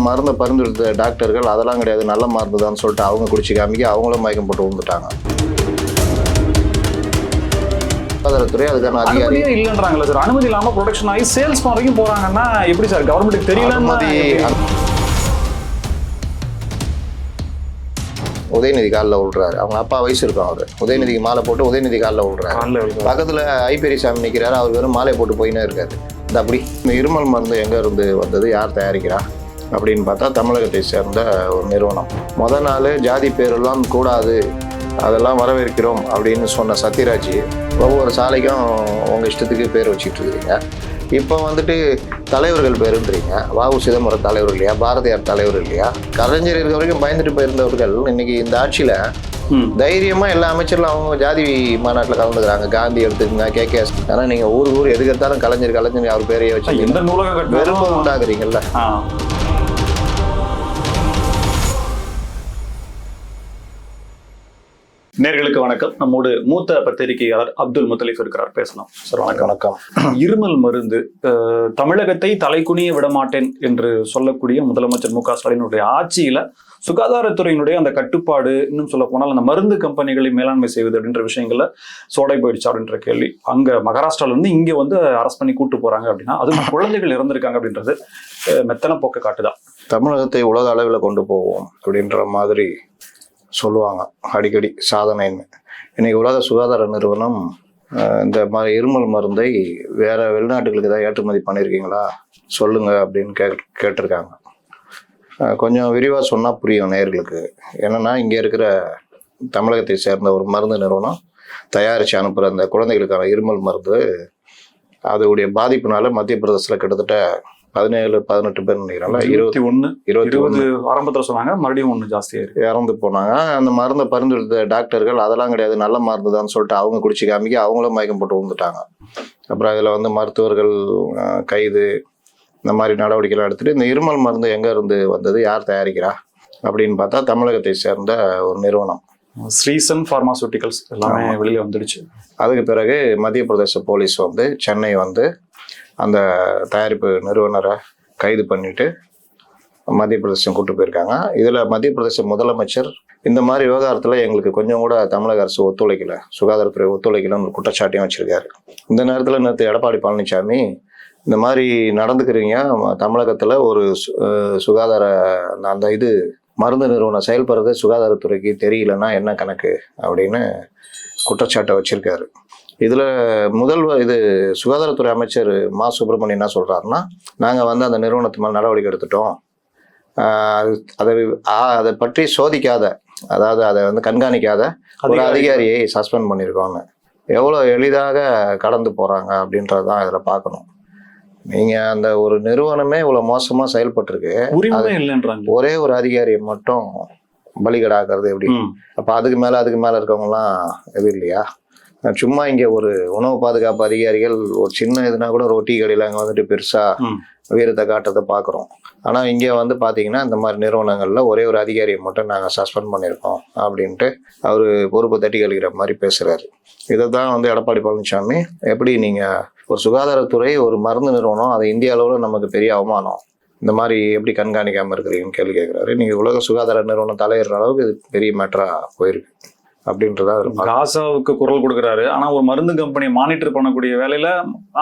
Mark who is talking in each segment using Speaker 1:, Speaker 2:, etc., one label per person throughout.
Speaker 1: அந்த மருந்தை பரிந்துரைத்த டாக்டர்கள் அதெல்லாம் கிடையாது நல்ல மருந்து தான் சொல்லிட்டு அவங்க குடிச்சு காமிக்க அவங்களும் மயக்கம் போட்டு விழுந்துட்டாங்க. சுகாதாரத்துறை அதுக்கான அதிகாரி.
Speaker 2: இல்லைன்றாங்களே சார். அனுமதி இல்லாம ப்ரொடக்ஷன் ஆகி சேல்ஸ் வரைக்கும் போறாங்கன்னா எப்படி சார்? கவர்மெண்ட்டுக்கு தெரியல
Speaker 1: உதயநிதி காலில் விழுறாரு. அவங்க அப்பா வயசு இருக்கும் அவர். உதயநிதிக்கு மாலை போட்டு உதயநிதி காலில் விழுறாரு. பக்கத்தில் ஐ பெரியசாமி நிற்கிறாரு அவர் வெறும் மாலை போட்டு போயினே இருக்காரு. இந்த அப்படி இந்த இருமல் மருந்து எங்கே இருந்து வந்தது? யார் தயாரிக்கிறா? அப்படின்னு பார்த்தா தமிழகத்தை சேர்ந்த ஒரு நிறுவனம். முத நாள் ஜாதி பேரெல்லாம் கூடாது அதெல்லாம் வரவேற்கிறோம் அப்படின்னு சொன்ன சத்யராஜ் ஒவ்வொரு சாலைக்கும் உங்கள் இஷ்டத்துக்கு பேர் வச்சுட்டு இருக்கிறீங்க இப்போ வந்துட்டு தலைவர்கள் பேருன்றீங்க. வாவு சிதம்பரம் தலைவர் இல்லையா? பாரதியார் தலைவர் இல்லையா? கலைஞர் இருக்க வரைக்கும் பயந்துட்டு போயிருந்தவர்கள் இன்னைக்கு இந்த ஆட்சியில்
Speaker 2: ம்.
Speaker 1: தைரியமா எல்லா அமைச்சர்களும் அவங்க ஜாதி மாநாட்டில் கலந்துக்கிறாங்க. காந்தி எடுத்துக்கங்க கே கே ஆனா நீங்க ஊர் ஊர் எதுக்கு எடுத்தாலும் கலைஞர் கலைஞர் அவர் பேரையே வச்சு
Speaker 2: எந்த நூலகம்
Speaker 1: வெறுப்பு உண்டாக்குறீங்கல்ல.
Speaker 2: நேர்களுக்கு வணக்கம். நம்மோடு மூத்த பத்திரிகையாளர் அப்துல் முத்தலிஃப் இருக்கிறார். பேசலாம். சார் வணக்கம்.
Speaker 1: வணக்கம்.
Speaker 2: இருமல் மருந்து தமிழகத்தை தலைக்குனிய விட மாட்டேன் என்று சொல்லக்கூடிய முதலமைச்சர் மு க ஸ்டாலினுடைய ஆட்சியில சுகாதாரத்துறையினுடைய அந்த கட்டுப்பாடு இன்னும் சொல்ல போனால் அந்த மருந்து கம்பெனிகளை மேலாண்மை செய்வது அப்படின்ற விஷயங்கள்ல சோடை போயிடுச்சு அப்படின்ற கேள்வி. அங்க மகாராஷ்டிரால இருந்து இங்க வந்து அரெஸ்ட் பண்ணி கூட்டு போறாங்க அப்படின்னா அது குழந்தைகள் இறந்திருக்காங்க அப்படின்றது மெத்தன போக்க காட்டுதான்
Speaker 1: தமிழகத்தை உலக அளவில் கொண்டு போவோம் அப்படின்ற மாதிரி சொல்லுவாங்க. அடிக்கடி சாதனைன்னு. இன்னைக்கு உலக சுகாதார நிறுவனம் இந்த மாதிரி இருமல் மருந்தை வேற வெளிநாட்டுகளுக்கு ஏதாவது ஏற்றுமதி பண்ணியிருக்கீங்களா சொல்லுங்க அப்படின்னு கே கேட்டிருக்காங்க. கொஞ்சம் விரிவாக சொன்னால் புரியும் நேர்களுக்கு என்னன்னா இங்கே இருக்கிற தமிழகத்தை சேர்ந்த ஒரு மருந்து நிறுவனம் தயாரித்து அனுப்புகிற அந்த குழந்தைகளுக்கான இருமல் மருந்து அதோடைய பாதிப்புனால மத்திய பிரதேசத்தில் கிட்டத்தட்ட பதினேழு பதினெட்டு பேர் நினைக்கிறாங்களா இருபது
Speaker 2: இருபத்தி ஒண்ணு
Speaker 1: இருபத்தி
Speaker 2: இருபது ஆரம்பத்துல சொன்னாங்க மறுபடியும் ஒண்ணு ஜாஸ்தியா இருக்கு
Speaker 1: இறந்து போனாங்க. அந்த மருந்தை பரிந்துரைத்த டாக்டர்கள் அதெல்லாம் கிடையாது நல்ல மருந்து தான் சொல்லிட்டு அவங்க குடிச்சு காமிக்க அவங்களும் மயக்கம் போட்டு விழுந்துட்டாங்க. அப்புறம் அதில் வந்து மருத்துவர்கள் கைது இந்த மாதிரி நடவடிக்கைலாம் எடுத்துட்டு இந்த இருமல் மருந்து எங்கே இருந்து வந்தது? யார் தயாரிக்கிறா? அப்படின்னு பார்த்தா தமிழகத்தை சேர்ந்த ஒரு நிறுவனம்.
Speaker 2: ஸ்ரீசன் பார்மாசூட்டிகல்ஸ் எல்லாமே. வெளியில வந்துடுச்சு.
Speaker 1: அதுக்கு பிறகு மத்திய பிரதேச போலீஸ் வந்து சென்னை வந்து அந்த தயாரிப்பு நிறுவனரை கைது பண்ணிட்டு மத்திய பிரதேசம் கூட்டு போயிருக்காங்க. இதில் மத்திய பிரதேச முதலமைச்சர் இந்த மாதிரி விவகாரத்தில் எங்களுக்கு கொஞ்சம் கூட தமிழக அரசு ஒத்துழைக்கல. சுகாதாரத்துறை ஒத்துழைக்கலன்னு குற்றச்சாட்டையும் வச்சுருக்காரு. இந்த நேரத்தில் நேற்று எடப்பாடி பழனிசாமி இந்த மாதிரி நடந்துக்கிறீங்க தமிழகத்தில் ஒரு சு- சுகாதார அந்த இது மருந்து நிறுவனம் செயல்படுறது சுகாதாரத்துறைக்கு தெரியலன்னா என்ன கணக்கு? அப்படின்னு குற்றச்சாட்டை வச்சுருக்காரு. இதில் முதல்வர் இது சுகாதாரத்துறை அமைச்சர் மா. சுப்பிரமணியன் என்ன சொல்கிறாருன்னா நாங்கள் வந்து அந்த நிறுவனத்து மேலே நடவடிக்கை எடுத்துட்டோம். அது- அதை பற்றி சோதிக்காத அதாவது அதை வந்து கண்காணிக்காத ஒரு அதிகாரியை சஸ்பெண்ட் பண்ணியிருக்கோன்னு எவ்வளோ எளிதாக கடந்து போகிறாங்க அப்படின்றது தான் இதில் பார்க்கணும். நீங்கள் அந்த ஒரு நிறுவனமே இவ்வளோ மோசமாக செயல்பட்டிருக்கு. ஒரே ஒரு அதிகாரியை மட்டும் பலிகடாக்குறது எப்படி. அப்போ அதுக்கு மேலே அதுக்கு மேலே இருக்கவங்கலாம் இது இல்லையா? சும்மா இங்கே ஒரு உணவு பாதுகாப்பு அதிகாரிகள் ஒரு சின்ன இதுனா கூட ஒரு டீ கடையில் அங்கே வந்துட்டு பெருசாக. வீரத்தை காட்டுறதை பார்க்குறோம். ஆனால் இங்கே வந்து பார்த்தீங்கன்னா இந்த மாதிரி நிறுவனங்களில் ஒரே ஒரு அதிகாரியை மட்டும் நாங்கள் சஸ்பெண்ட் பண்ணியிருக்கோம் அப்படின்ட்டு அவர் பொறுப்பை தட்டி கழிக்கிற மாதிரி பேசுகிறாரு இதை தான் வந்து எடப்பாடி பழனிசாமி எப்படி நீங்கள் ஒரு சுகாதாரத்துறை ஒரு மருந்து நிறுவனம் அது இந்திய அளவில் நமக்கு பெரிய அவமானம். இந்த மாதிரி எப்படி கண்காணிக்காமல் இருக்கிறீங்கன்னு கேள்வி கேட்குறாரு நீங்கள் உலக சுகாதார நிறுவனம் தலையிடுற அளவுக்கு இது பெரிய மேட்டராக போயிருக்கு. அப்படின்றத.
Speaker 2: காசாவுக்கு குரல் கொடுக்குறாரு. ஆனா ஒரு மருந்து கம்பெனியை மானிட்டர் பண்ணக்கூடிய வேலையில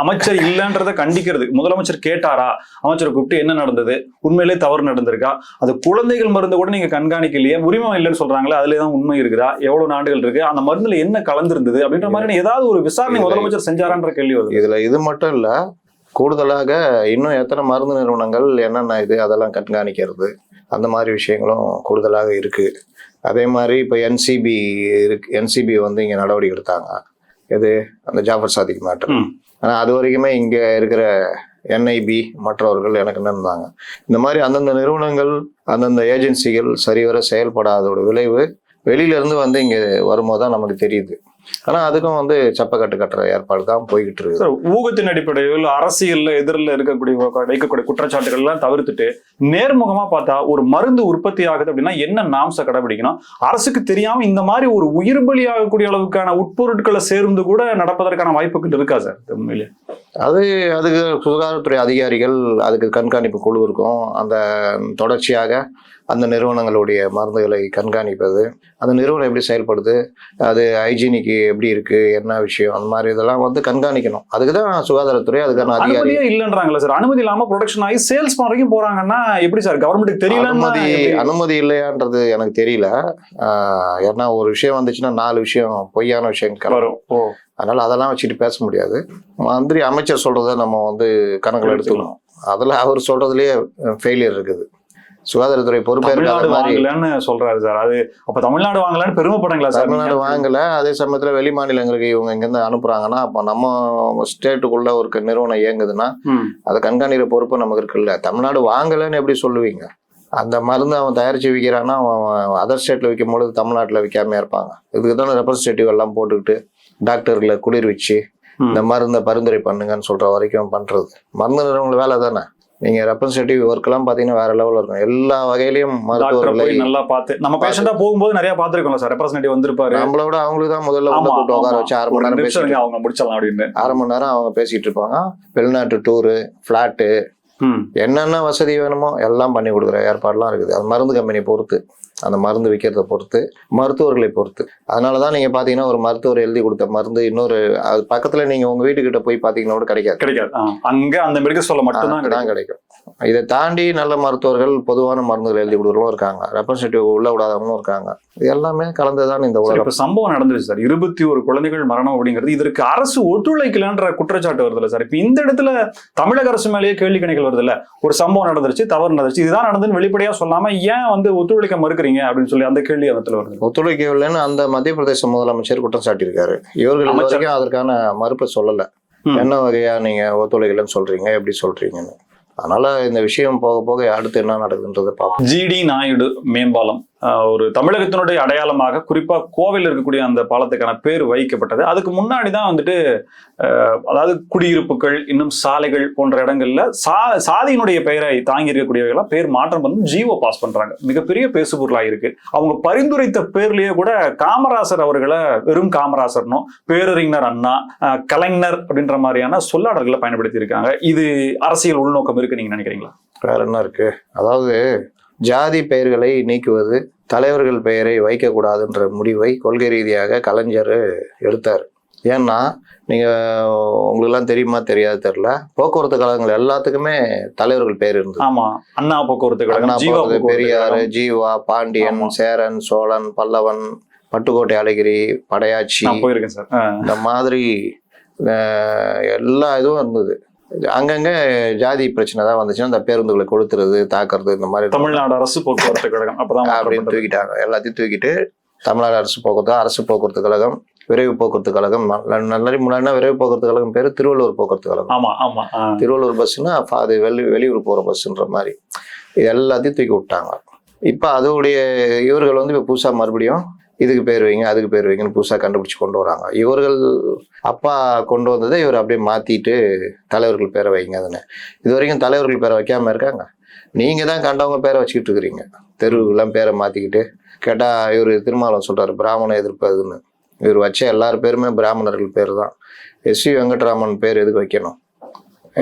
Speaker 2: அமைச்சர் இல்லைன்றத கண்டிக்கிறது. முதலமைச்சர் கேட்டாரா? அமைச்சரை கூப்பிட்டு என்ன நடந்தது? உண்மையிலே தவறு நடந்திருக்கா? அது குழந்தைகள் மருந்து கூட நீங்க கண்காணிக்கலையே. உரிமை இல்லைன்னு சொல்றாங்களே அதுல தான் உண்மை இருக்குதா? எவ்வளவு நாடுகள் இருக்கு? அந்த மருந்துல என்ன கலந்திருந்தது? அப்படின்ற மாதிரி ஏதாவது ஒரு விசாரணை முதலமைச்சர் செஞ்சாரான்ற கேள்வி வருது.
Speaker 1: இதுல இது மட்டும் இல்ல கூடுதலாக இன்னும் எத்தனை மருந்து நிறுவனங்கள் என்னென்ன இது அதெல்லாம் கண்காணிக்கிறது அந்த மாதிரி விஷயங்களும் கூடுதலாக இருக்கு. அதே மாதிரி இப்போ என்சிபி இருக்கு என்சிபி வந்து இங்கே நடவடிக்கை எடுத்தாங்க. எது? அந்த ஜாஃபர் சாதிக் மேட்டர். ஆனால் அது வரைக்குமே இங்கே இருக்கிற என்ஐபி மற்றவர்கள் எனக்கு இருந்தாங்க. இந்த மாதிரி அந்தந்த நிறுவனங்கள் அந்தந்த ஏஜென்சிகள் சரிவர செயல்படாதோட விளைவு வெளியில இருந்து வந்து இங்கே வரும்போது தான் நமக்கு தெரியுது. ஆனா அதுக்கும் வந்து சப்பக்கட்டு கட்டுற ஏற்பாடு தான் போய்கிட்டு இருக்குது
Speaker 2: சார் ஊகத்தின் அடிப்படையில் அரசியல்ல எதிரில் இருக்கக்கூடிய வைக்கக்கூடிய குற்றச்சாட்டுகள் எல்லாம் தவிர்த்துட்டு நேர்முகமா பார்த்தா ஒரு மருந்து உற்பத்தி ஆகுது அப்படின்னா என்ன நாம்ச கடைபிடிக்கணும்? அரசுக்கு தெரியாம இந்த மாதிரி ஒரு உயிர் பலி ஆகக்கூடிய அளவுக்கான உட்பொருட்களை சேர்ந்து கூட நடப்பதற்கான வாய்ப்புகள் இருக்கா சார் உண்மையிலே?
Speaker 1: அது அதுக்கு சுகாதாரத்துறை அதிகாரிகள் அதுக்கு கண்காணிப்பு குழு இருக்கும். அந்த தொடர்ச்சியாக அந்த நிறுவனங்களுடைய மருந்துகளை கண்காணிப்பது அந்த நிறுவனம் எப்படி செயல்படுது அது ஹைஜீனிக்கு எப்படி இருக்கு என்ன விஷயம் அந்த மாதிரி இதெல்லாம் வந்து கண்காணிக்கணும். அதுக்கு தான் சுகாதாரத்துறை அதுக்கான அதிகாரி.
Speaker 2: இல்லைன்றாங்களா சார். அனுமதி இல்லாம ப்ரொடக்ஷன் ஆகி சேல்ஸ் வரைக்கும் போறாங்கன்னா எப்படி சார்? கவர்மெண்ட்டுக்கு
Speaker 1: அனுமதி
Speaker 2: தெரியல
Speaker 1: அனுமதி இல்லையான்றது எனக்கு தெரியல. ஏன்னா ஒரு விஷயம் வந்துச்சுன்னா நாலு விஷயம் பொய்யான விஷயம்
Speaker 2: வரும்.
Speaker 1: அதனால அதெல்லாம் வச்சுட்டு பேச முடியாது. மந்திரி அமைச்சர் சொல்றதை நம்ம வந்து கணக்கில் எடுத்துக்கணும். அதுல அவர் சொல்றதுலயே ஃபெயிலியர் இருக்குது. சுகாதாரத்துறை பொறுப்பேற்காத
Speaker 2: வாங்கலன்னு சொல்றாரு சார். அது அப்ப தமிழ்நாடு வாங்கலன்னு பெருமைப்படுங்களா சார்
Speaker 1: தமிழ்நாடு? வாங்கல. அதே சமயத்துல வெளி மாநிலங்களுக்கு இவங்க இங்கிருந்து அனுப்புறாங்கன்னா அப்ப நம்ம ஸ்டேட்டுக்குள்ள ஒரு நிறுவனம் இயங்குதுன்னா. அதை கண்காணிக்கிற பொறுப்பு நமக்கு இருக்குல்ல. தமிழ்நாடு வாங்கலைன்னு எப்படி சொல்லுவீங்க? அந்த மருந்து அவன் தயாரிச்சு விற்கிறான்னா அவன் அதர் ஸ்டேட்ல விற்கும் பொழுது தமிழ்நாட்டில் விற்காம இருப்பாங்க. இதுக்கு தானே ரெப்ரஸன்டேட்டிவ் எல்லாம் போட்டுக்கிட்டு டாக்டர்களை குளிர் வச்சு. இந்த மருந்தை பரிந்துரை பண்ணுங்கன்னு சொல்ற வரைக்கும் பண்றது. மருந்து நிறுவனங்கள் வேலை தானே? நீங்க ரெப்ரஸன்டேட்டிவ் ஒர்க்கெல்லாம் பார்த்தீங்கன்னா வேற லெவலில் இருக்கும். எல்லா வகையிலையும் மருத்துவர்களை
Speaker 2: நல்லா பார்த்து நம்ம பேஷண்டா போகும்போது நிறைய பார்த்திருக்கோம்ல சார் ரெப்ரசன்டேட்டிவ் வந்திருப்பாரு.
Speaker 1: நம்மளை விட அவங்களுக்கு தான் முதல்ல உள்ள கூட்டு உட்கார. வச்சு அரை மணி நேரம்
Speaker 2: இருங்க, அவங்க முடிச்சிடலாம் அப்படின்னு.
Speaker 1: அரை மணி நேரம் அவங்க பேசிட்டு இருப்பாங்க. வெளிநாட்டு டூரு ஃப்ளாட்டு
Speaker 2: ம்.
Speaker 1: என்னென்ன வசதி வேணுமோ எல்லாம் பண்ணி கொடுக்குற ஏற்பாடுலாம் இருக்குது. அது மருந்து கம்பெனி பொறுத்து. அந்த மருந்து விற்கிறத பொறுத்து மருத்துவர்களை பொறுத்து. அதனால தான் நீங்கள் பார்த்தீங்கன்னா ஒரு மருத்துவர் எழுதி கொடுத்த மருந்து இன்னொரு அது பக்கத்தில் நீங்கள் உங்கள் வீட்டுக்கிட்ட போய் பார்த்தீங்கன்னா கூட கிடைக்காது.
Speaker 2: கிடைக்காது. அங்க அந்த மெடிக்கல் ஸ்டோர்ல மட்டும்தான்
Speaker 1: தான் கிடைக்கும். இதை தாண்டி நல்ல மருத்துவர்கள் பொதுவான மருந்துகள் எழுதி கொடுக்குறவங்களும் இருக்காங்க. ரெப்ரஸன்டேட்டிவ் உள்ள விடாதவங்களும் இருக்காங்க. இது எல்லாமே கலந்துதான் இந்த
Speaker 2: சார்,
Speaker 1: உலகம்.
Speaker 2: இப்ப சம்பவம் நடந்துச்சு சார். இருபத்தி ஒரு குழந்தைகள் மரணம் அப்படிங்கிறது இதற்கு அரசு ஒத்துழைக்கலன்ற குற்றச்சாட்டு வருதுல்ல சார். இப்ப இந்த இடத்துல தமிழக அரசு மேலேயே கேள்வி கணைகள் வருதுல்ல ஒரு சம்பவம் நடந்துருச்சு தவறு நடந்துச்சு இதுதான் நடந்துன்னு வெளிப்படையா சொல்லாம ஏன் வந்து ஒத்துழைக்க மறுக்கிறீங்க? அப்படின்னு சொல்லி அந்த கேள்வி இடத்துல வருது.
Speaker 1: ஒத்துழைக்கவில்லைன்னு அந்த மத்திய பிரதேச முதலமைச்சர் குற்றம் சாட்டியிருக்காரு. இவர்கள். வரைக்கும் அதற்கான மறுப்பு சொல்லல. என்ன வகையா நீங்க ஒத்துழைக்கலன்னு சொல்றீங்க எப்படி சொல்றீங்கன்னு. அதனால இந்த விஷயம் போக போக அடுத்து என்ன நடக்குதுன்றதை பார்ப்போம்.
Speaker 2: ஜிடி நாயுடு மேம்பாலம். ஒரு தமிழகத்தினுடைய அடையாளமாக குறிப்பாக கோவையில் இருக்கக்கூடிய அந்த பாலத்துக்கான பேர் வைக்கப்பட்டது. அதுக்கு முன்னாடி தான் வந்துட்டு அதாவது குடியிருப்புகள் இன்னும் சாலைகள் போன்ற இடங்கள்ல சா சாதியினுடைய பெயரை தாங்கி இருக்கக்கூடியவர்களாம் பேர் மாற்றம் பண்ணி ஜீவோ பாஸ் பண்றாங்க. மிகப்பெரிய பேசுபொருளாக இருக்கு அவங்க பரிந்துரைத்த பேர்லயே கூட காமராசர் அவர்களை வெறும் காமராசர்னும் பேரறிஞர் அண்ணா கலைஞர் அப்படின்ற மாதிரியான சொல்லாடல்களை பயன்படுத்தி இருக்காங்க இது அரசியல் உள்நோக்கம் இருக்கு நீங்க நினைக்கிறீங்களா?
Speaker 1: வேற என்ன இருக்கு? அதாவது ஜாதி பெயர்களை நீக்குவது தலைவர்கள் பெயரை வைக்கக்கூடாதுன்ற முடிவை கொள்கை ரீதியாக கலைஞர் எடுத்தார் ஏன்னா நீங்க உங்களுக்கெல்லாம் தெரியுமா தெரியாது தெரியல போக்குவரத்து கழகங்கள் எல்லாத்துக்குமே தலைவர்கள் பேர் இருந்தது
Speaker 2: ஆமா அண்ணா போக்குவரத்து கழகம் கழகம்.
Speaker 1: ஜீவா பாண்டியன். சேரன் சோழன் பல்லவன் பட்டுக்கோட்டை அழகிரி படையாச்சி
Speaker 2: போயிருக்கேன் சார்.
Speaker 1: இந்த மாதிரி எல்லா இதுவும் இருந்தது அங்கங்க ஜாதி பிரச்சனை தான் வந்துச்சுன்னா இந்த பேருந்துகளை கொளுத்துறது தாக்குறது இந்த மாதிரி
Speaker 2: தமிழ்நாடு அரசு போக்குவரத்து கழகம். அப்பதான்
Speaker 1: அப்படின்னு. தூக்கிட்டாங்க. எல்லாத்தையும் தூக்கிட்டு தமிழ்நாடு அரசு போக்குவரத்து அரசு போக்குவரத்து கழகம் விரைவு போக்குவரத்து கழகம் நல்ல முன்னாடினா விரைவு போக்குவரத்து கழகம் பேர் திருவள்ளூர் போக்குவரத்து கழகம்.
Speaker 2: ஆமா ஆமா.
Speaker 1: திருவள்ளூர் பஸ்ஸுன்னா அது வெளி வெளியூர் போகிற பஸ்ஸுன்ற மாதிரி. இது எல்லாத்தையும் தூக்கி விட்டாங்க. இப்போ அதோடைய இவர்கள் வந்து இப்போ புதுசாக மறுபடியும் இதுக்கு பேர் வைங்க அதுக்கு பேர் வைங்கன்னு புதுசாக கண்டுபிடிச்சி கொண்டு வராங்க. இவர்கள் அப்பா கொண்டு வந்ததை இவர் அப்படியே மாற்றிட்டு தலைவர்கள் பேரை வைங்க அதுன்னு. இது வரைக்கும் தலைவர்கள் பேரை வைக்காம இருக்காங்க. நீங்கள் தான் கண்டவங்க பேரை வச்சுக்கிட்டு இருக்கிறீங்க. தெருவுலாம் பேரை மாற்றிக்கிட்டு கேட்டால் இவர் திருமாவளவன் சொல்கிறார் பிராமண எதிர்ப்பு அதுன்னு. இவர் வச்ச எல்லார் பேருமே பிராமணர்கள் பேர் தான். எஸ் வி வெங்கட்ராமன் பேர் எதுக்கு வைக்கணும்?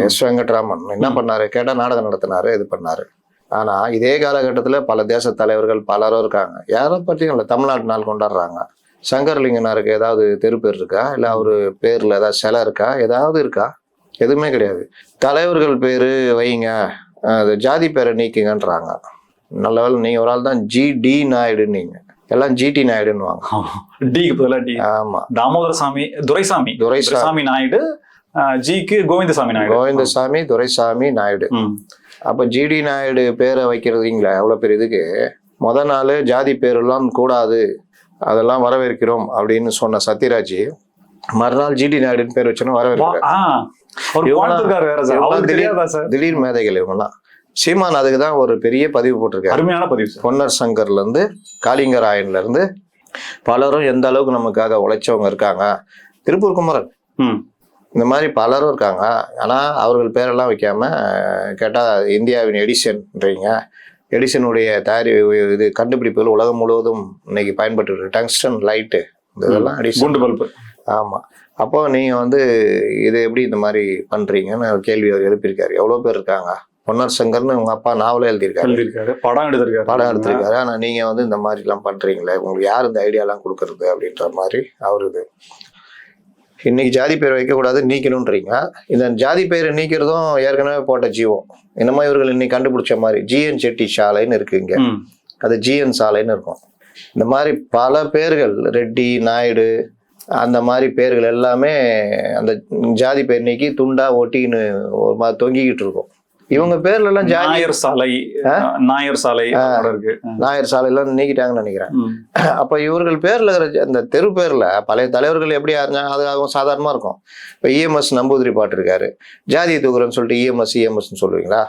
Speaker 1: எஸ் வெங்கட்ராமன் என்ன பண்ணார்? கேட்டால் நாடகம் நடத்தினாரு இது பண்ணார். ஆனா இதே காலகட்டத்துல பல தேச தலைவர்கள் பலரும் இருக்காங்க. யாரை பற்றியும் இல்லை தமிழ்நாட்டு நாள் கொண்டாடுறாங்க. சங்கரலிங்கனாருக்கு ஏதாவது தெரு பேர் இருக்கா? இல்ல அவரு பேர்ல ஏதாவது சிலை இருக்கா? ஏதாவது இருக்கா? எதுவுமே கிடையாது. தலைவர்கள் பேரு வைங்க. அது ஜாதி பேரை நீக்குங்கன்றாங்க. நல்ல வேளை நீங்க ஒரு ஆள் தான் ஜி டி நாயுடுன்னீங்க எல்லாம் ஜிடி நாயுடுன்னுவாங்க.
Speaker 2: டிக்கு பதிலா டி.
Speaker 1: ஆமா.
Speaker 2: தாமோதரசாமி துரைசாமி.
Speaker 1: துரைசாமி.
Speaker 2: நாயுடு ஜிக்கு கோவிந்தசாமி நாயுடு.
Speaker 1: கோவிந்தசாமி துரைசாமி நாயுடு. அப்ப ஜிடி நாயுடு பேரை வைக்கிறதுங்களா? எவ்வளவு பெரிய இதுக்கு? முத நாள் ஜாதி பேரெல்லாம் கூடாது. அதெல்லாம் வரவேற்கிறோம் அப்படின்னு சொன்ன சத்யராஜ் மறுநாள் ஜிடி நாயுடுன்னு பேர் வச்சோன்னா வரவேற்கிறார். திடீர் மேதைகள் இவங்கெல்லாம். சீமான் அதுக்கு தான் ஒரு பெரிய பதிவு போட்டிருக்காரு.
Speaker 2: அருமையான பதிவு
Speaker 1: பொன்னர் சங்கர்ல இருந்து காளிங்கராயன்ல இருந்து பலரும் எந்த அளவுக்கு நமக்காக உழைச்சவங்க இருக்காங்க. திருப்பூர் குமரன். இந்த மாதிரி பலரும் இருக்காங்க. ஆனால் அவர்கள் பேரெல்லாம் வைக்காம கேட்டால் இந்தியாவின் எடிசன்ன்றீங்க எடிசனுடைய தயாரி இது கண்டுபிடிப்புகள் உலகம் முழுவதும் இன்னைக்கு பயன்பட்டு இருக்கு டங்ஸ்டன் லைட்டு. இதெல்லாம்
Speaker 2: குண்டு பல்பு
Speaker 1: ஆமாம் அப்போ நீங்கள் வந்து இது எப்படி இந்த மாதிரி பண்ணுறீங்கன்னு கேள்வி அவர் எழுப்பியிருக்காரு. எவ்வளோ பேர் இருக்காங்க? பொன்னர் சங்கர்னு உங்கள் அப்பா நாவலே எழுதியிருக்காரு.
Speaker 2: எழுதியிருக்காரு. படம் எடுத்திருக்காரு.
Speaker 1: படம் எடுத்திருக்காரு. ஆனால் நீங்கள் வந்து இந்த மாதிரிலாம் பண்ணுறீங்களே உங்களுக்கு யார் இந்த ஐடியாலாம் கொடுக்கறது அப்படின்ற மாதிரி? அவர் இது இன்னைக்கு ஜாதி பேர் வைக்கக்கூடாது நீக்கணுன்றீங்க இந்த ஜாதி பேரை நீக்கிறதும் ஏற்கனவே போட்ட ஜீவம் என்னமோ இவர்கள் இன்னைக்கு கண்டுபிடிச்ச மாதிரி ஜிஎன் செட்டி சாலைன்னு இருக்கு இங்க. அது ஜிஎன் சாலைன்னு இருக்கும். இந்த மாதிரி பல பேர்கள் ரெட்டி நாயுடு அந்த மாதிரி பேர்கள் எல்லாமே அந்த ஜாதி பேர் நீக்கி துண்டா ஒட்டின்னு ஒரு மாதிரி தொங்கிக்கிட்டு இருக்கும். இவங்க பேர்ல எல்லாம் ஜாதி
Speaker 2: நாயர் சாலை நாயர் சாலை இருக்கு.
Speaker 1: நாயர் சாலையெல்லாம் நீக்கிட்டாங்கன்னு நினைக்கிறேன். அப்ப இவர்கள் பேர்ல இருக்கிற அந்த தெரு பேர்ல பழைய தலைவர்கள் எப்படி அது அவங்க சாதாரணமா இருக்கும். இப்ப இஎம்எஸ் நம்பூதிரி பாட்டு இருக்காரு ஜாதியை தூக்குறேன்னு சொல்லிட்டு E இஎம்எஸ் இஎம்எஸ் சொல்லுவீங்களா?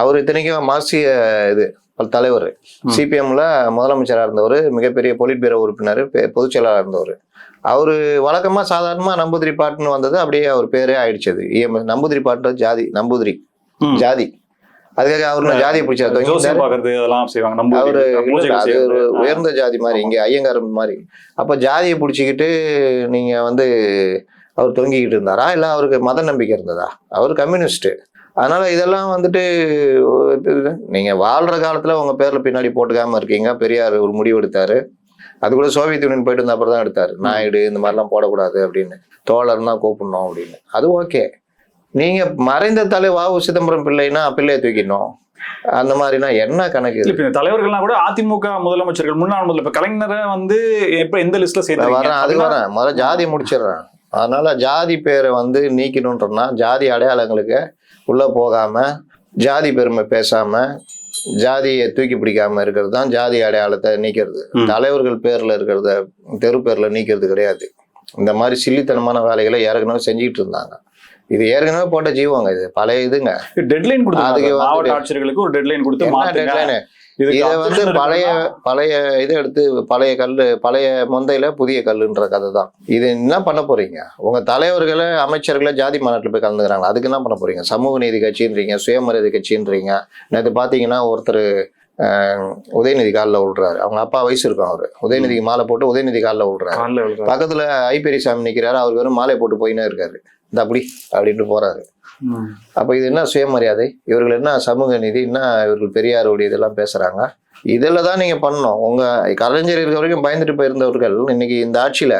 Speaker 1: அவர் இத்தனைக்கும் மார்க்சிய இது தலைவர். சிபிஎம்ல முதலமைச்சராக இருந்தவர் மிகப்பெரிய பொலிட் பீரோ உறுப்பினர் பொதுச் செயலாளர் இருந்தவர். அவரு வழக்கமா சாதாரணமா நம்பூதிரி பாட்டுன்னு வந்தது அப்படியே அவர் பேரே ஆயிடுச்சது இஎம்எஸ் நம்பூதிரி பாட்டு ஜாதி நம்பூதிரி. ஜாதி. அதுக்காக அவர் நான் ஜாதியை பிடிச்சாரு
Speaker 2: பாக்குறது அதெல்லாம் செய்வாங்க. நம்ம
Speaker 1: அவரு அது ஒரு. உயர்ந்த ஜாதி மாதிரி இங்க ஐயங்கார் மாதிரி. அப்ப ஜாதியை பிடிச்சிக்கிட்டு நீங்க வந்து அவர் தொங்கிக்கிட்டு இருந்தாரா? இல்ல அவருக்கு மத நம்பிக்கை இருந்ததா? அவர் கம்யூனிஸ்ட் அதனால இதெல்லாம் வந்துட்டு நீங்க வாழ்ற காலத்துல உங்க பேர்ல பின்னாடி போட்டுக்காம இருக்கீங்க. பெரியார் ஒரு முடிவு எடுத்தாரு. அது கூட சோவியத் யூனியன் போயிட்டு இருந்த அப்புறம் தான் எடுத்தாரு. நாயுடு இந்த மாதிரிலாம் போடக்கூடாது அப்படின்னு. தோழர் தான் கூப்பிடணும் அப்படின்னு. அது ஓகே. நீங்க மறைந்த தலை வாவு சிதம்பரம் பிள்ளைனா பிள்ளையை தூக்கிடணும். அந்த மாதிரினா என்ன கணக்கு?
Speaker 2: இப்ப தலைவர்கள்லாம் கூட அதிமுக முதலமைச்சர்கள் முன்னாள் முதல்வர் இப்ப கலைஞரை வந்து எப்ப எந்த லிஸ்ட்ல
Speaker 1: நான் வரேன்
Speaker 2: சேர்த்து
Speaker 1: வரேன். முதல்ல ஜாதி முடிச்சிடுறேன். அதனால ஜாதி பேரை வந்து நீக்கணுன்றனா ஜாதி அடையாளங்களுக்கு உள்ள போகாம ஜாதி பெருமை பேசாம ஜாதியை தூக்கி பிடிக்காம இருக்கிறது தான் ஜாதி அடையாளத்தை நீக்கிறது. தலைவர்கள் பேர்ல இருக்கிறத தெரு பேர்ல நீக்கிறது கிடையாது. இந்த மாதிரி சில்லித்தனமான வேலைகளை ஏற்கனவே செஞ்சுக்கிட்டு இருந்தாங்க. இது ஏற்கனவே போட்ட ஜீவங்க இது. பழைய இதுங்க.
Speaker 2: டெட்லைன் கொடுத்தாங்க மாவட்ட ஆட்சியர்களுக்கு ஒரு டெட்லைன் கொடுத்து? இதுக்கு
Speaker 1: இதை வந்து பழைய பழைய இதை எடுத்து பழைய கல்லு பழைய மொந்தையில புதிய கல்லுன்ற கதை தான். இது என்ன பண்ண போறீங்க? உங்க தலைவர்களை அமைச்சர்களை ஜாதி மாநாட்டில் போய் கலந்துக்கிறாங்க அதுக்கு என்ன பண்ண போறீங்க? சமூக நீதி கட்சின்றீங்க சுயமரியாதை கட்சின்றீங்க. நேற்று பார்த்தீங்கன்னா ஒருத்தர் உதயநிதி காலில் விழுறாரு. அவங்க அப்பா வயசு இருக்கும் அவரு. உதயநிதிக்கு மாலை போட்டு உதயநிதி
Speaker 2: காலில் விழுறாரு.
Speaker 1: பக்கத்துல ஐ பெரியசாமி நிக்கிறாரு. அவர் வெறும் மாலை போட்டு போயினே இருக்காரு. இந்த அப்படி அப்படின்ட்டு போறாரு. அப்ப இது என்ன சுயமரியாதை? இவர்கள் என்ன சமூக நீதி? என்ன இவர்கள் பெரியாருடைய இதெல்லாம் பேசுறாங்க? இதில் தான் நீங்க பண்ணணும். உங்க கலைஞர் இருக்க வரைக்கும் பயந்துட்டு போயிருந்தவர்கள் இன்னைக்கு இந்த ஆட்சியில.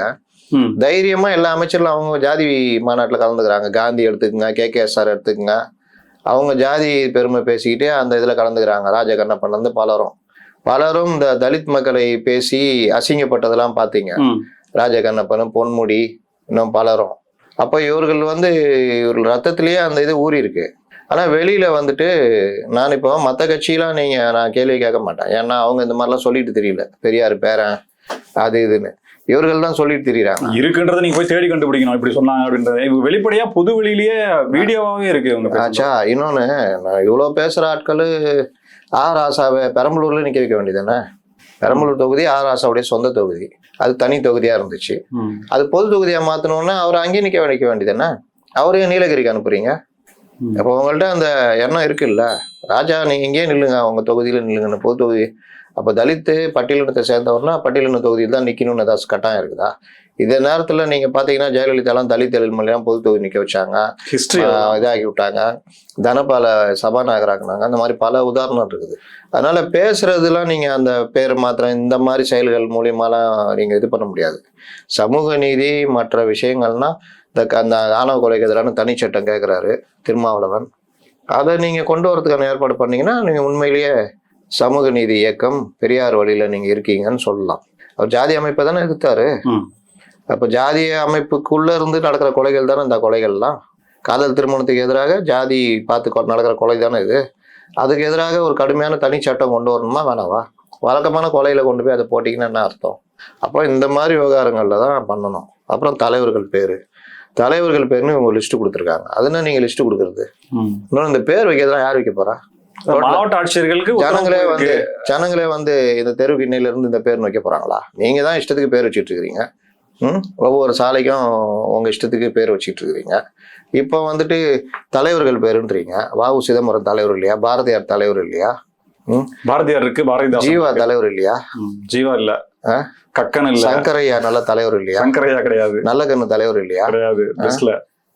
Speaker 1: தைரியமா எல்லா அமைச்சர்களும் அவங்க ஜாதி மாநாட்டில் கலந்துக்கிறாங்க. காந்தி எடுத்துக்கங்க கே கே எஸ்ஆர் எடுத்துக்கங்க. அவங்க ஜாதி பெருமை பேசிக்கிட்டே அந்த இதில் கலந்துக்கிறாங்க. ராஜ கண்ணப்பன் வந்து பலரும். பலரும் இந்த தலித் மக்களை பேசி அசிங்கப்பட்டதெல்லாம் பார்த்தீங்க
Speaker 2: ம்.
Speaker 1: ராஜ கண்ணப்பனும் பொன்முடி இன்னும் பலரும். அப்போ இவர்கள் வந்து இவர்கள் ரத்தத்திலேயே அந்த இது ஊறி இருக்கு ஆனா வெளியில வந்துட்டு நான் இப்போ மற்ற கட்சியெல்லாம் நீங்க நான் கேள்வி கேட்க மாட்டேன். ஏன்னா அவங்க இந்த மாதிரிலாம் சொல்லிட்டு தெரியல. பெரியார் பேரன் அது இதுன்னு. இவர்கள் தான் சொல்லிட்டு திரியிறாங்க.
Speaker 2: இருக்குன்றத நீங்க போய் தேடி கண்டுபிடிக்கணும். இப்படி சொன்னாங்க அப்படின்றது. வெளிப்படையா பொது வெளியிலேயே வீடியோவாவே இருக்கு பேசுறது.
Speaker 1: ஆச்சா இன்னொன்னு நான் இவ்வளோ பேசுற ஆட்கள் ஆ ராசாவை பெரம்பலூர்ல நிக்க வைக்க வேண்டியதானே பெரம்பலூர் தொகுதி ஆ ராசாவுடைய சொந்த தொகுதி. அது தனி தொகுதியா இருந்துச்சு. அது பொது தொகுதியா மாத்தணும்னா அவர் அங்கேயே நிக்க வைக்க வேண்டியதானே அவரையும் நீலகிரிக்கு அனுப்புறீங்க. அப்போ உங்கள்ட்ட அந்த எண்ணம் இருக்குல்ல? ராஜா நீங்க இங்கேயே நில்லுங்க. உங்க தொகுதியில நில்லுங்கன்னு பொது தொகுதி. அப்போ தலித்து பட்டியலினத்தை சேர்ந்தவர்னா பட்டியலின தொகுதியில் தான் நிக்கணும்னு ஏதாச்சும் கட்டாயம் இருக்குதா? இந்த நேரத்துல நீங்க பாத்தீங்கன்னா ஜெயலலிதாலாம் தலித் எழில்மலையெல்லாம் பொது தொகுதி நிக்க வச்சாங்க.
Speaker 2: ஹிஸ்டரி
Speaker 1: ஆஹ் இதாக்கி விட்டாங்க. தனபால சபாநாயகராக்குனாங்க. அந்த மாதிரி பல உதாரணம் இருக்குது. அதனால பேசுறதுலாம் நீங்க அந்த பேர் மாத்திரம் இந்த மாதிரி செயல்கள் மூலியமாலாம் நீங்க இது பண்ண முடியாது. சமூக நீதி மற்ற விஷயங்கள்னா இந்த அந்த ஆணவ கொலைக்கு எதிரான தனிச்சட்டம் கேட்குறாரு திருமாவளவன். அதை நீங்க கொண்டு வரதுக்கான ஏற்பாடு பண்ணீங்கன்னா நீங்க உண்மையிலேயே சமூக நீதி இயக்கம் பெரியார் வழியில நீங்க இருக்கீங்கன்னு சொல்லலாம். அவர் ஜாதி அமைப்பை தானே எதிர்த்தாரு. அப்ப ஜாதிய அமைப்புக்குள்ள இருந்து நடக்கிற கொலைகள் தானே இந்த கொலைகள்லாம்? காதல் திருமணத்துக்கு எதிராக ஜாதி பார்த்து நடக்கிற கொலை தானே இது? அதுக்கு எதிராக ஒரு கடுமையான தனி சட்டம் கொண்டு வரணுமா வேணாவா? வழக்கமான கொலையில கொண்டு போய் அதை போட்டிங்கன்னா என்ன அர்த்தம்? அப்போ இந்த மாதிரி விவகாரங்கள்ல தான் பண்ணணும். அப்புறம் தலைவர்கள் பேரு. தலைவர்கள் பேருன்னு இவங்க லிஸ்ட் கொடுத்துருக்காங்க. அதுனா நீங்க லிஸ்ட் கொடுக்குறது. இன்னொன்று இந்த பேர் வைக்கிறதுலாம் யார் வைக்க போறா?
Speaker 2: மாவட்ட ஆட்சியர்களுக்கு
Speaker 1: ஜனங்களே. வந்து ஜனங்களே வந்து இந்த தெருவுக்கு இன்னையில இருந்து இந்த பேர் வைக்க போறாங்களா? நீங்க தான் இஷ்டத்துக்கு பேர் வச்சுட்டு இருக்கிறீங்க. ஒவ்வொரு சாலைக்கும் உங்க இஷ்டத்துக்கு பேர் வச்சுட்டு இருக்கிறீங்க இப்போ வந்துட்டு தலைவர்கள் பேருன்றீங்க. வாவு சிதம்பரம் தலைவர் இல்லையா? பாரதியார் தலைவர் இல்லையா? ம்?
Speaker 2: பாரதியார் இருக்கு பாரதிதாசன்
Speaker 1: ஜீவா. தலைவர் இல்லையா?
Speaker 2: ஜீவா இல்ல? கக்கன் இல்ல.
Speaker 1: சங்கரையா நல்ல தலைவர் இல்லையா?
Speaker 2: சங்கரையா கிடையாது.
Speaker 1: நல்லகண்ணு தலைவர் இல்லையா?
Speaker 2: கிடையாது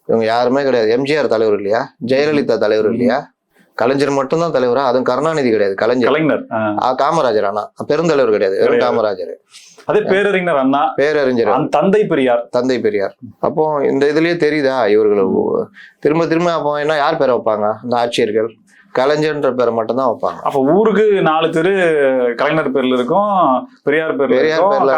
Speaker 1: இவங்க யாருமே கிடையாது. எம்ஜிஆர் தலைவர் இல்லையா? ஜெயலலிதா தலைவர் இல்லையா? கலைஞர் மட்டும்தான் தலைவரா? அதுவும் கருணாநிதி கிடையாது கலைஞர்.
Speaker 2: கலைஞர்
Speaker 1: காமராஜர் ஆனா பெருந்தலைவர் கிடையாது வெறும். காமராஜர்.
Speaker 2: அதே பேரறிஞர் அண்ணா.
Speaker 1: பேரறிஞர்.
Speaker 2: அந்த தந்தை பெரியார்.
Speaker 1: தந்தை பெரியார். அப்போ இந்த இதுலயே தெரியுதா இவர்கள்? திரும்ப திரும்ப அப்போ என்ன யார் பேரை வைப்பாங்க? இந்த ஆட்சியர்கள். கலைஞர்ன்ற பேரை மட்டும்தான் வைப்பாங்க.
Speaker 2: அப்ப ஊருக்கு நாலு தெரு கலைஞர் பேர்ல இருக்கும் பெரியார் பேர்ல
Speaker 1: பெரியார் பேர்ல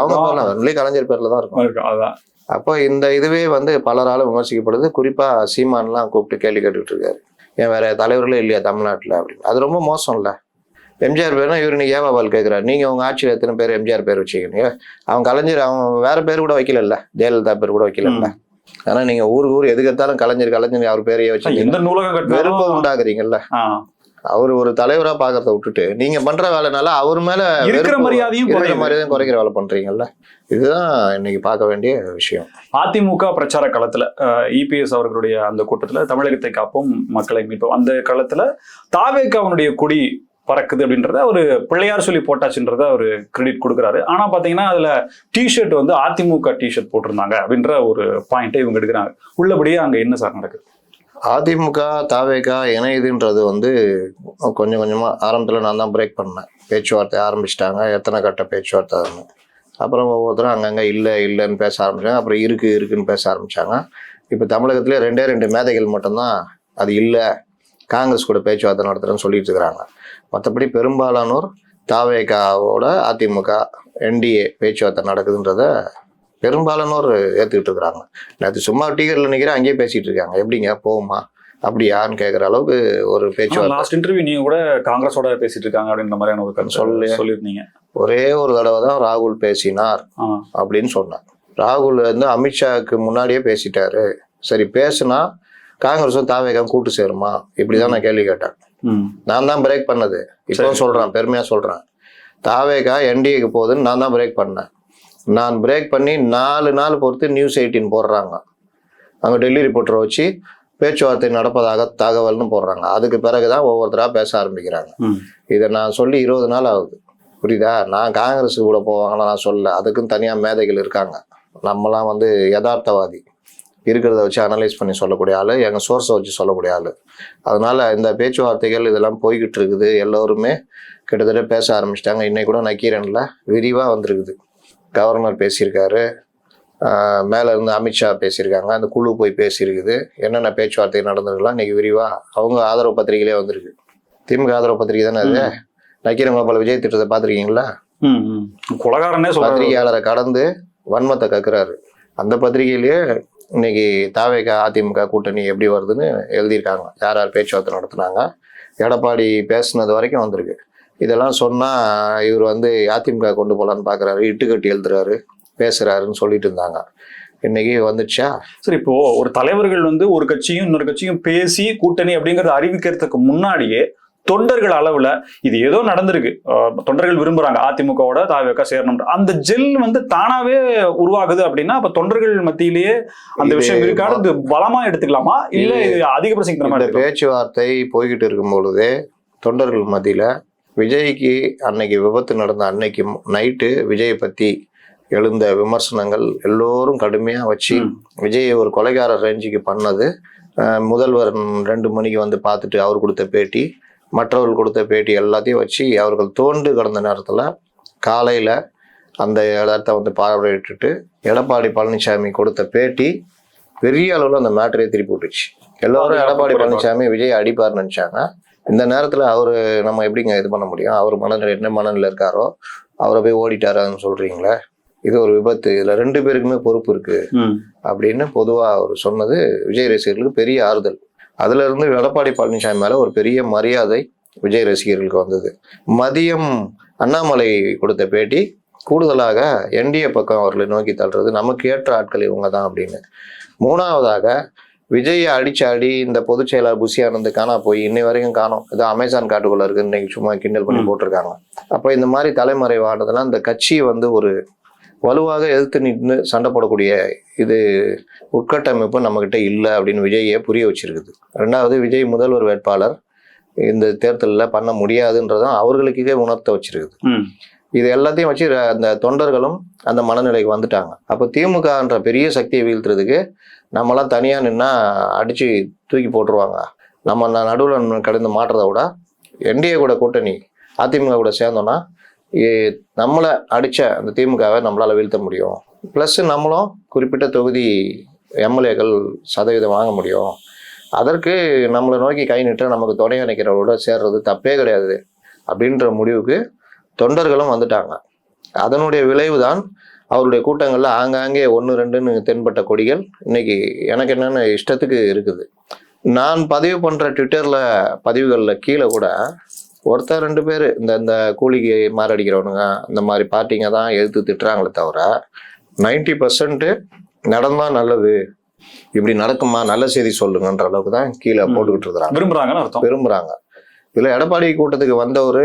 Speaker 1: அவங்க பேர்ல கலைஞர் பேர்ல தான் இருக்கும்.
Speaker 2: அதான்.
Speaker 1: அப்போ இந்த இதுவே வந்து பலரால விமர்சிக்கப்படுது. குறிப்பா சீமான்லாம் கூப்பிட்டு கேள்வி கேட்டுட்டு இருக்காரு. ஏன் வேற தலைவர்களே இல்லையா தமிழ்நாட்டுல அப்படின்னு. அது ரொம்ப மோசம் இல்ல எம்ஜிஆர் பேர்னா இவர் நீ ஏவாபால் கேட்கிறாரு நீங்க உங்க ஆட்சியில் எத்தனை பேர் எம்ஜிஆர் பேர் வச்சுக்கிறீங்க? அவன் கலைஞர் அவன் வேற பேர் கூட வைக்கல ஜெயலலிதா பேர் கூட வைக்கல ஆனா நீங்க ஊருக்கு ஊர் எதுக்கு எடுத்தாலும் கலைஞர் கலைஞர் அவர் பேரையே வச்சு
Speaker 2: எந்த நூலகம்
Speaker 1: வெறுப்பை உண்டாக்குறீங்கல்ல. அவர் ஒரு தலைவரா பாக்குறத விட்டுட்டு நீங்க பண்ற வேலைனால அவர் மேல
Speaker 2: இருக்கிற மரியாதையும் குறையுது.
Speaker 1: மரியாதையும் குறைக்கிற வேலை பண்றீங்கல்ல? இதுதான் இன்னைக்கு பார்க்க வேண்டிய விஷயம்.
Speaker 2: அதிமுக பிரச்சார களத்துல இபிஎஸ் அவர்களுடைய அந்த கூட்டத்துல தமிழகத்தை காப்போம் மக்களை மீட்போம். அந்த களத்துல தாவேக்காவனுடைய கொடி பறக்குது அப்படின்றத ஒரு பிள்ளையார் சொல்லி போட்டாச்சுன்றத ஒரு கிரெடிட் கொடுக்குறாரு. ஆனா பாத்தீங்கன்னா அதுல டிஷர்ட் வந்து அதிமுக டிஷர்ட் போட்டிருந்தாங்க அப்படின்ற ஒரு பாயிண்ட்டை இவங்க எடுக்கிறாங்க. உள்ளபடியே அங்க என்ன சார் நடக்குது?
Speaker 1: அதிமுக தாவேகா இணையுதுன்றது வந்து கொஞ்சம் கொஞ்சமாக ஆரம்பத்தில் நான் தான் பிரேக் பண்ணேன். பேச்சுவார்த்தை ஆரம்பிச்சிட்டாங்க. எத்தனை கட்ட பேச்சுவார்த்தை அப்புறம் ஒவ்வொருத்தரும் அங்கங்கே இல்லை இல்லைன்னு பேச ஆரம்பித்தாங்க அப்புறம் இருக்கு இருக்குன்னு பேச ஆரம்பித்தாங்க இப்போ தமிழகத்திலே ரெண்டே ரெண்டு மேதைகள் மட்டும்தான் அது இல்லை. காங்கிரஸ் கூட பேச்சுவார்த்தை நடத்துகிறேன்னு சொல்லிட்டு இருக்கிறாங்க. மற்றபடி பெரும்பாலானோர் தாவேகாவோட அதிமுக என்டிஏ பேச்சுவார்த்தை நடக்குதுன்றத பெரும்பாலானோர் ஏற்றுக்கிட்டு இருக்கிறாங்க. நேற்று சும்மா டீகரில் நிற்கிறேன் அங்கேயே பேசிட்டு இருக்காங்க. எப்படிங்க? போகுமா அப்படியான்னு கேட்குற அளவுக்கு ஒரு பேச்சுவார்த்தை.
Speaker 2: லாஸ்ட் இன்டர்வியூ நீங்க கூட காங்கிரஸோட பேசிட்டு இருக்காங்க அப்படின்ற மாதிரியான ஒரு
Speaker 1: சொல்லு.
Speaker 2: சொல்லியிருந்தீங்க.
Speaker 1: ஒரே ஒரு தடவை தான் ராகுல் பேசினார் அப்படின்னு சொன்னார். ராகுல் வந்து அமித்ஷாவுக்கு முன்னாடியே பேசிட்டாரு. சரி பேசுனா காங்கிரஸும் தாவேகம் கூட்டு சேருமா? இப்படிதான் நான் கேள்வி கேட்டேன். நான் தான் பிரேக் பண்ணது. இப்போ. சொல்றேன் பெருமையா சொல்றேன். தாவேகா என்டிஏக்கு போகுதுன்னு நான் தான் பிரேக் பண்ணேன். நான் பிரேக் பண்ணி நாலு நாள் பொறுத்து நியூஸ் எயிட்டின் போடுறாங்க. அங்க டெல்லி ரிப்போர்ட்டரை வச்சு பேச்சுவார்த்தை நடப்பதாக தகவல்னு போடுறாங்க. அதுக்கு பிறகுதான் ஒவ்வொருத்தரா பேச ஆரம்பிக்கிறாங்க. இதை நான் சொல்லி இருபது நாள் ஆகுது. புரியுதா? நான் காங்கிரஸ் கூட போவாங்களா? நான் சொல்ல அதுக்கும் தனியா மேதைகள் இருக்காங்க. நம்மலாம் வந்து யதார்த்தவாதி. இருக்கிறத வச்சு அனலைஸ் பண்ணி சொல்லக்கூடிய ஆளு எங்க சோர்ஸை வச்சு சொல்லக்கூடிய ஆளு. அதனால இந்த பேச்சுவார்த்தைகள் இதெல்லாம் போய்கிட்டு இருக்குது. எல்லோருமே கிட்டத்தட்ட பேச ஆரம்பிச்சிட்டாங்க. இன்னைக்கு கூட நக்கீரன்ல விரிவா வந்திருக்குது. கவர்னர் பேசியிருக்காரு. மேல இருந்து அமித்ஷா பேசியிருக்காங்க. அந்த குழு போய் பேசியிருக்குது. என்னென்ன பேச்சுவார்த்தை நடந்திருக்கலாம் இன்னைக்கு விரிவா அவங்க ஆதரவு பத்திரிகையிலே வந்திருக்கு. திமுக ஆதரவு பத்திரிகை தானே அது? நக்கீரன் கோபால் விஜய் திட்டத்தை பார்த்துருக்கீங்களா.
Speaker 2: கொலகாரனே
Speaker 1: பத்திரிகையாளரை கடந்து வன்மத்தை கக்குறாரு. அந்த பத்திரிகையிலேயே இன்னைக்கு தாவேக அதிமுக கூட்டணி எப்படி வருதுன்னு எழுதியிருக்காங்க. யார் யார் பேச்சுவார்த்தை நடத்துனாங்க. எடப்பாடி பேசுனது வரைக்கும் வந்திருக்கு. இதெல்லாம் சொன்னா இவர் வந்து அதிமுக கொண்டு போலான்னு பாக்குறாரு இட்டுக்கட்டி எழுதுறாரு பேசுறாருன்னு சொல்லிட்டு இருந்தாங்க. இன்னைக்கு வந்துச்சா
Speaker 2: சரி இப்போ ஒரு தலைவர்கள் வந்து ஒரு கட்சியும் இன்னொரு கட்சியும் பேசி கூட்டணி அப்படிங்கறத அறிவிக்கிறதுக்கு முன்னாடியே தொண்டர்கள் அளவுல இது ஏதோ நடந்திருக்கு. தொண்டர்கள் விரும்புறாங்க அதிமுகவோட தாவேக்கா சேரணும் அந்த ஜெல் வந்து தானாவே உருவாகுது அப்படின்னா அப்ப தொண்டர்கள் மத்தியிலேயே அந்த விஷயம் இருக்காது. பலமா எடுத்துக்கலாமா? இல்ல இது அதிக எடுத்துக்கலாம்
Speaker 1: பேச்சுவார்த்தை போய்கிட்டு இருக்கும் பொழுதே தொண்டர்கள் மத்தியில விஜய்க்கு அன்னைக்கு விபத்து நடந்த அன்னைக்கு நைட்டு விஜயை பத்தி எழுந்த விமர்சனங்கள் எல்லோரும் கடுமையா வச்சு. விஜய் ஒரு கொலைகாரர் ரேஞ்சுக்கு பண்ணது. முதல்வர் ரெண்டு மணிக்கு வந்து பார்த்துட்டு அவர் கொடுத்த பேட்டி மற்றவர்கள் கொடுத்த பேட்டி எல்லாத்தையும் வச்சு அவர்கள் தோண்டு கிடந்த நேரத்துல காலையில அந்த இடத்த வந்து பார்வையிட்டுட்டு எடப்பாடி பழனிசாமி கொடுத்த பேட்டி பெரிய அளவுல அந்த மேட்டரே திருப்பி விட்டுச்சு. எல்லாரும் எடப்பாடி பழனிசாமி விஜய் அடிப்பார்னு நினைச்சாங்க. இந்த நேரத்துல அவரு நம்ம எப்படிங்க இது பண்ண முடியும்? அவர் மனநிலை என்ன மனநிலை இருக்காரோ அவரை போய் ஓடிட்டாரான்னு சொல்றீங்களே? இது ஒரு விபத்து. இதுல ரெண்டு பேருக்குமே பொறுப்பு இருக்கு.
Speaker 2: ம்.
Speaker 1: அப்படின்னு பொதுவா அவர் சொன்னது விஜய் ரசிகர்களுக்கு பெரிய ஆறுதல். அதுல இருந்து எடப்பாடி பழனிசாமி மேல ஒரு பெரிய மரியாதை விஜய் ரசிகர்களுக்கு வந்தது. மதியம் அண்ணாமலை கொடுத்த பேட்டி கூடுதலாக என்டிஏ பக்கம் அவர்களை நோக்கி தள்ளுறது நமக்கு ஏற்ற ஆட்கள் இவங்க தான் அப்படின்னு. மூணாவதாக விஜயை அடிச்சு அடி இந்த பொதுச் செயலாளர் புசி ஆனந்த் காணா போய் இன்னை வரைக்கும் காணோம். இது அமேசான் காட்டுக்குள்ள இருக்கு. இன்னைக்கு சும்மா கிண்டல் பண்ணி. போட்டிருக்காங்க. அப்போ இந்த மாதிரி தலைமறைவானதெல்லாம் இந்த கட்சி வந்து ஒரு வலுவாக எதிர்த்து நின்று சண்டை போடக்கூடிய இது உட்கட்டமைப்பு நம்மக்கிட்ட இல்லை அப்படின்னு விஜயை புரிய வச்சிருக்குது. ரெண்டாவது விஜய் முதல்வர் வேட்பாளர் இந்த தேர்தலில் பண்ண முடியாதுன்றதும் அவர்களுக்கே உணர்த்த வச்சிருக்குது. இது எல்லாத்தையும் வச்சு அந்த தொண்டர்களும் அந்த மனநிலைக்கு வந்துட்டாங்க. அப்போ திமுகன்ற பெரிய சக்தியை வீழ்த்துறதுக்கு நம்மளாம் தனியாக நின்னா அடித்து தூக்கி போட்டுருவாங்க. நம்ம நடுவில் கடந்து மாட்டுறதை விட என்டிஏ கூட கூட்டணி அதிமுக கூட சேர்ந்தோன்னா ஏ- நம்மளை அடித்த அந்த திமுகவை நம்மளால் வீழ்த்த முடியும். ப்ளஸ் நம்மளும் குறிப்பிட்ட தொகுதி எம்எல்ஏக்கள் சதவீதம் வாங்க முடியும். அதற்கு நம்மளை நோக்கி கை நிட்டு நமக்கு துணை நினைக்கிறவரோட சேர்றது தப்பே கிடையாது. அப்படின்ற முடிவுக்கு தொண்டர்களும் வந்துட்டாங்க. அதனுடைய விளைவு தான் அவருடைய கூட்டங்களில் ஆங்காங்கே ஒன்று ரெண்டுன்னு தென்பட்ட கொடிகள். இன்னைக்கு எனக்கு என்னென்ன இஷ்டத்துக்கு இருக்குது. நான் பதிவு பண்ணுற ட்விட்டரில் பதிவுகளில் கீழே கூட ஒருத்தர் ரெண்டு பேர் இந்த இந்த கூலிக்கு மாரடிக்கிறவனுங்க இந்த மாதிரி பார்ட்டிங்க தான் எதிர்த்து திட்டுறாங்களே தவிர நைன்டி பர்சன்ட்டு நடந்தால் நல்லது இப்படி நடக்குமா நல்ல செய்தி சொல்லுங்கன்ற அளவுக்கு தான் கீழே. போட்டுக்கிட்டு இருக்கிறாங்க.
Speaker 2: விரும்புறாங்கன்னு அர்த்தம்.
Speaker 1: விரும்புறாங்க. இதுல எடப்பாடி கூட்டத்துக்கு வந்தவர்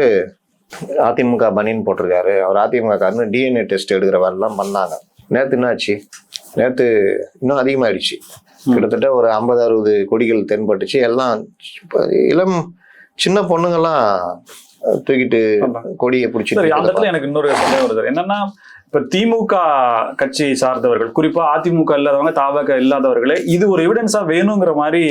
Speaker 1: அதிமுக பனின்னு போட்டிருக்காரு. அவர் அதிமுக டிஎன்ஏ டெஸ்ட் எடுக்கிற மாதிரிலாம் பண்ணாங்க. நேத்து என்னாச்சு? நேத்து இன்னும் அதிகமாயிடுச்சு.
Speaker 2: ம்.
Speaker 1: கிட்டத்தட்ட ஒரு ஐம்பது அறுபது கொடிகள் தென்பட்டுச்சு. எல்லாம் இளம் சின்ன பொண்ணுங்கெல்லாம் தூக்கிட்டு கொடியை
Speaker 2: அந்த இடத்துல எனக்கு இன்னொரு சந்தேகம் வருது என்னன்னா இப்ப திமுக கட்சியை சார்ந்தவர்கள் குறிப்பா அதிமுக இல்லாதவங்க தாவக இல்லாதவர்களே இது ஒரு எவிடன்ஸா வேணுங்கிற மாதிரி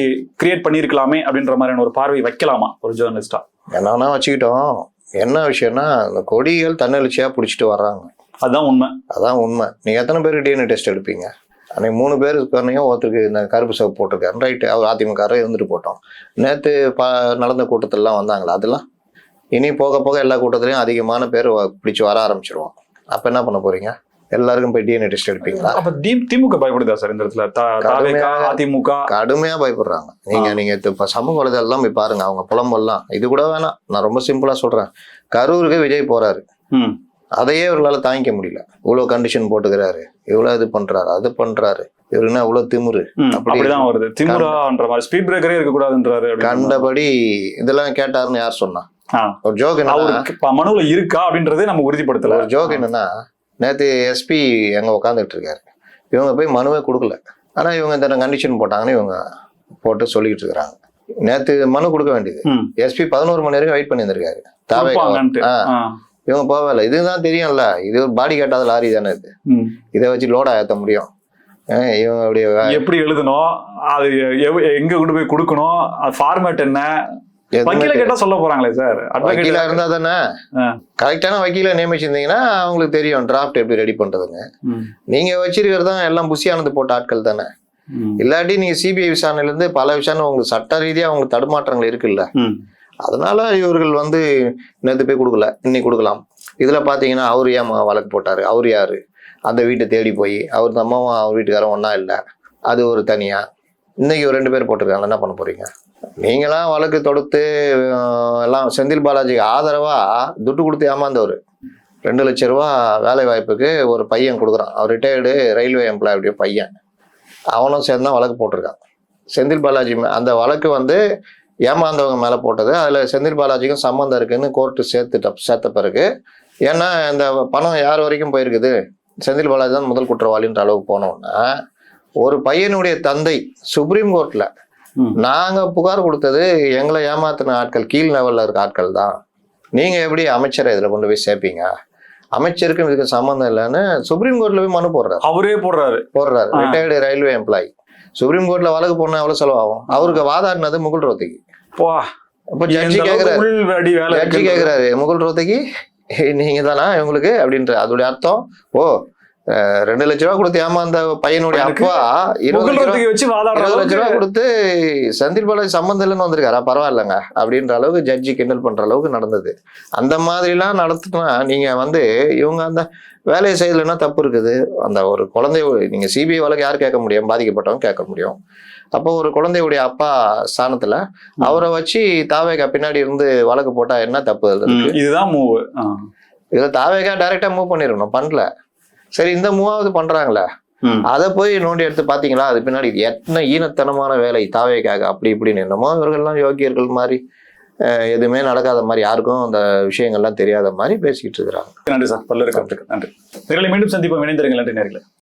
Speaker 2: கிரியேட் பண்ணிருக்கலாமே அப்படின்ற மாதிரியான ஒரு பார்வை வைக்கலாமா ஒரு ஜேர்னலிஸ்டா
Speaker 1: என்னன்னா வச்சுக்கிட்டோம். என்ன விஷயம்னா இந்த கொடிகள் தன்னெழுச்சியா பிடிச்சிட்டு வர்றாங்க.
Speaker 2: அதுதான் உண்மை.
Speaker 1: அதான் உண்மை. நீங்க எத்தனை பேருக்கு டிஎன்ஏ டெஸ்ட் எடுப்பீங்க? அன்னைக்கு மூணு பேர் சொன்னீங்க ஒருத்தருக்கு இந்த கருப்பு சிவப்பு போட்டிருக்காரு. ரைட்டு அவர் அதிமுக இருந்துட்டு போட்டோம். நேற்று ப நடந்த கூட்டத்திலலாம் வந்தாங்களா அதெல்லாம்? இனி போக போக எல்லா கூட்டத்திலையும் அதிகமான பேர் வ- பிடிச்சு வர ஆரம்பிச்சிருவோம் அப்போ என்ன பண்ண போறீங்க? எல்லாருக்கும் போய் டிஎன்ஏ டெஸ்ட் எடுப்பீங்களா?
Speaker 2: அப்ப திமுக பயப்படுதா சார் இந்த இடத்துல. அதிமுக.
Speaker 1: கடுமையா பயப்படுறாங்க. நீங்க. நீங்க இப்ப சமூக வலைதளம் போய் பாருங்க அவங்க புலம்பெல்லாம். இது கூட வேணாம் நான் ரொம்ப சிம்பிளா சொல்றேன். கரூருக்கு விஜய் போறாரு. அதையே இவர்களால தாங்கிக்க முடியல. இவ்வளவு கண்டிஷன் போட்டுக்கிறாரு. இவ்வளவு இது பண்றாரு அது பண்றாரு. இவரு என்ன இவ்வளவு திமிரு?
Speaker 2: அப்படிதான் வருது. திமுறான்ற மாதிரி. ஸ்பீட் பிரேக்கரே இருக்க கூடாதுன்றாரு.
Speaker 1: கண்டபடி இதெல்லாம் கேட்டாருன்னு யார் சொன்னா. ஒரு ஜோக் என்ன
Speaker 2: மனுவுல இருக்கா அப்படின்றதே நம்ம உறுதிப்படுத்தல.
Speaker 1: ஒரு ஜோக் என்னன்னா நேத்து எஸ்பி எங்க உட்காந்துட்டு இருக்காரு இவங்க போய் மனுவே கொடுக்கல. ஆனா இவங்க இந்த கண்டிஷன் போட்டாங்கன்னு இவங்க போட்டு சொல்லிக்கிட்டு இருக்கிறாங்க நேத்து மனு கொடுக்க வேண்டியது. எஸ்பி பதினோரு மணி வரைக்கும் வெயிட் பண்ணியிருந்திருக்காரு. தாவே இவங்க போகல. இதுதான் தெரியும்ல. இது ஒரு பாடி கேட்டாத லாரி தானே இது. இதை வச்சு லோடா ஏத்த முடியும். இவங்க
Speaker 2: எப்படி எழுதணும்? அது எங்க கொண்டு போய் கொடுக்கணும்? அது ஃபார்மேட் என்ன? வக்கீல கேட்டா சொல்ல போறாங்களே சார்.
Speaker 1: வக்கீலா இருந்தா தானே. கரெக்டான வக்கீல நியமிச்சிருந்தீங்கன்னா அவங்களுக்கு தெரியும் டிராஃப்ட் எப்படி ரெடி பண்றதுங்க நீங்க வச்சிருக்கிறது தான் எல்லாம் புசியானது போட்ட ஆட்கள் தானே. இல்லாட்டி நீங்க சிபிஐ விசாரணையில இருந்து பல விசாரணை உங்களுக்கு சட்ட ரீதியா உங்களுக்கு தடுமாற்றங்கள் இருக்குல்ல. அதனால இவர்கள் வந்து நேற்று போய் கொடுக்கல. இன்னைக்கு கொடுக்கலாம். இதுல பாத்தீங்கன்னா அவர் ஏன் வழக்கு போட்டாரு? அவர் யாரு? அந்த வீட்டை தேடி போய் அவர் அம்மாவும் அவர் வீட்டுக்காரன் ஒண்ணா இல்லை. அது ஒரு தனியா. இன்னைக்கு ஒரு ரெண்டு பேர் போட்டிருக்காங்க. என்ன பண்ண போறீங்க? நீங்களாம் வழக்கு தொடுத்து எல்லாம் செந்தில் பாலாஜிக்கு ஆதரவாக துட்டு கொடுத்து ஏமாந்தவர். ரெண்டு லட்ச ரூபா வேலை வாய்ப்புக்கு ஒரு பையன் கொடுக்குறான். அவர் ரிட்டையர்டு ரயில்வே எம்ப்ளாயுடைய பையன். அவனும் சேர்ந்து தான் வழக்கு போட்டிருக்கான். செந்தில் பாலாஜி மே- அந்த வழக்கு வந்து ஏமாந்தவங்க மேலே போட்டது. அதில் செந்தில் பாலாஜிக்கும் சம்மந்தம் இருக்குதுன்னு கோர்ட்டு சேர்த்துட்ட சேர்த்த பிறகு ஏன்னா இந்த பணம் யார் வரைக்கும் போயிருக்குது? செந்தில் பாலாஜி தான் முதல் குற்றவாளின்ற அளவுக்கு போனோன்னா ஒரு பையனுடைய தந்தை சுப்ரீம்
Speaker 2: கோர்ட்டில்
Speaker 1: நாங்க புகார் கொடுத்தது எங்களை ஏமாத்தின ஆட்கள் கீழ் லெவல்ல இருக்க ஆட்கள் தான். நீங்க எப்படி அமைச்சரை இதுல கொண்டு போய் சேர்ப்பீங்க? அமைச்சருக்கும் இதுக்கு சம்மந்தம் இல்லைன்னு சுப்ரீம் கோர்ட்ல போய் மனு போடுறாரு.
Speaker 2: அவரே போடுறாரு.
Speaker 1: போடுறாரு. ரிட்டையர்டு ரயில்வே எம்ப்ளாயி சுப்ரீம் கோர்ட்ல வழக்கு போனா எவ்வளவு செலவாகும்? அவருக்கு வாதாடினது முகுல்
Speaker 2: இந்த
Speaker 1: ஜட்ஜி கேக்குறாரு. முகுல் ரோத்திக்கு நீங்க தானா இவங்களுக்கு? அப்படின்ற அதோடைய அர்த்தம். ஓ ரெண்டு லட்ச ரூபா கொடுத்து ஏமாந்த பையனுடைய அப்பா இருபது லட்ச ரூபா இருபது லட்ச ரூபா கொடுத்து செந்தில் பாலாஜி சம்மந்தம் இல்லைன்னு வந்திருக்காரா. பரவாயில்லைங்க அப்படின்ற அளவுக்கு ஜட்ஜி கிண்டல் பண்ற அளவுக்கு நடந்தது. அந்த மாதிரிலாம் நடத்துனா நீங்க வந்து இவங்க அந்த வேலையை செய்யலைன்னா தப்பு இருக்குது. அந்த ஒரு குழந்தை நீங்க சிபிஐ வழக்கு யார் கேட்க முடியும்? பாதிக்கப்பட்டவங்க கேட்க முடியும். அப்போ ஒரு குழந்தையுடைய அப்பா ஸ்தானத்துல அவரை வச்சு தாவேகா பின்னாடி இருந்து வழக்கு போட்டா என்ன தப்பு?
Speaker 2: இதுதான் மூவ்
Speaker 1: இதுல தாவேகா டைரக்டா மூவ் பண்ணிருக்கணும். பண்ணல. சரி இந்த மூவாவது பண்றாங்களே. அதை போய் நோண்டி எடுத்து பாத்தீங்களா? அது பின்னாடி எத்தனை ஈனத்தனமான வேலை தாவேக்காக அப்படி இப்படின்னு என்னமோ இவர்கள்லாம் யோக்கியர்கள் மாதிரி எதுவுமே நடக்காத மாதிரி யாருக்கும் அந்த விஷயங்கள்லாம் தெரியாத மாதிரி பேசிக்கிட்டு இருக்கிறாங்க.
Speaker 2: நன்றி சார். கருத்துக்கு நன்றி. மீண்டும் சந்திப்போம். இணைந்திருங்கள். நன்றி நேர்களை.